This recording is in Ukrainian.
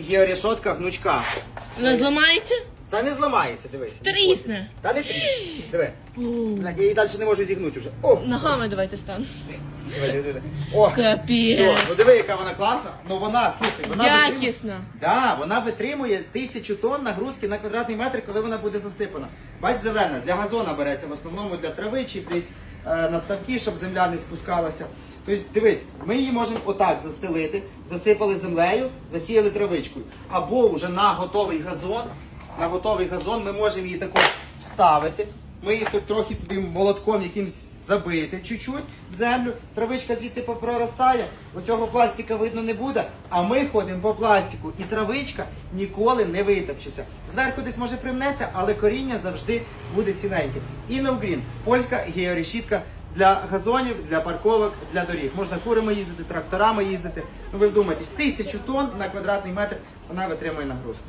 георішотка гнучка. Вона зламається? Та не зламається, дивись. Трісне. Та не трісне. Диви. Блядь, я її далі не можу зігнути вже. О, Ногами давайте стану. диви, диви, диви. О, Капець. все, ну диви, яка вона класна. Ну вона, слухай, вона витримує. Да, вона витримує тисячу тонн нагрузки на квадратний метр, коли вона буде засипана. Бач, зелена, для газона береться в основному для трави чи десь е, на ставки, щоб земля не спускалася. Тобто, дивись, ми її можемо отак застелити, засипали землею, засіяли травичкою. Або вже на готовий газон, на готовий газон ми можемо її тако вставити. Ми її тут трохи туди молотком якимсь забити чуть-чуть в землю, травичка звідти проростає, оцього пластика видно не буде, а ми ходимо по пластику, і травичка ніколи не витопчеться. Зверху десь може примнеться, але коріння завжди буде ціленьке. Інновгрін, польська георішітка для газонів, для парковок, для доріг. Можна фурами їздити, тракторами їздити. Ну ви вдумайтесь, тисячу тонн на квадратний метр вона витримує нагрузку.